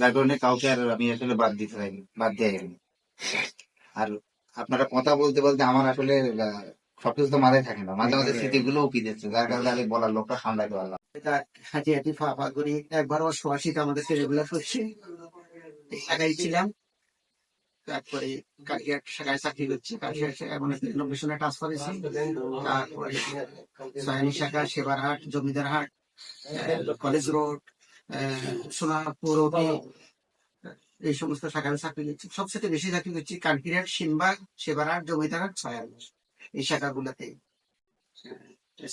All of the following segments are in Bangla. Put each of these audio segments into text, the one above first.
যার কারণে কাউকে আর আমি আসলে বাদ দিতে চাইনি, বাদ দিয়ে গেলাম আর আপনারা কথা বলতে বলতে আমার আসলে সবকিছু তো মাথায় থাকে না। মাঝে মাঝে স্মৃতিগুলো উকি দিচ্ছে, যার কারণে আমি বলার লোকটা সামলাতে পারলাম হাঁটি হাঁটি ফা ফা করি একবার অশ্বাসিত আমাদেরকে রেগুলার করছে শাখায় ছিলাম। তারপরে কালিয়াট শাখায় চাকরি করছি কালিয়াট শাখায় মানে লোকেশনে ট্রান্সফার হয়েছি। তারপরে সয়ানি শাখা সেবারহাট জমিদারহাট কলেজ রোড সোনাপুর ওটি এই সমস্ত শাখায় চাকরি করছি। সবচেয়ে বেশি চাকরি করছি সিনবাগ জমিদারহাট সয়ানি এই শাখাগুলোতে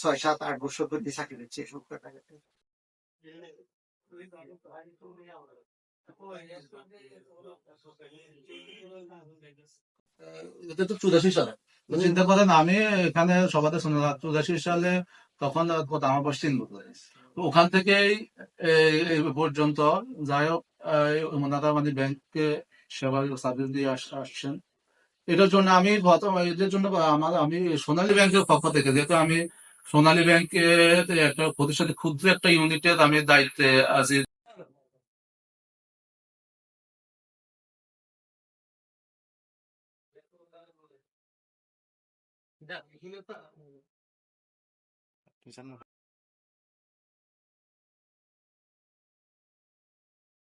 ছয় সাত আট বছর ধরে চাকরি করছি এসব জায়গাতে। এটা তো চুরাশি সালে। চিন্তা করেন আমি এখানে সবাতে শুনে চুরাশি সালে তখন আমার বয়স তিন বছর। তো ওখান থেকেই পর্যন্ত। যাই হোক, এই ওনারা মানে ব্যাংকে সেবা সার্ভিস দিয়ে আসছেন। এটার জন্য আমি এদের জন্য আমার, আমি সোনালী ব্যাংকের পক্ষ থেকে, যেহেতু আমি সোনালী ব্যাংকে একটা প্রতিষ্ঠানে, ক্ষুদ্র একটা ইউনিটের আমি দায়িত্বে আছি।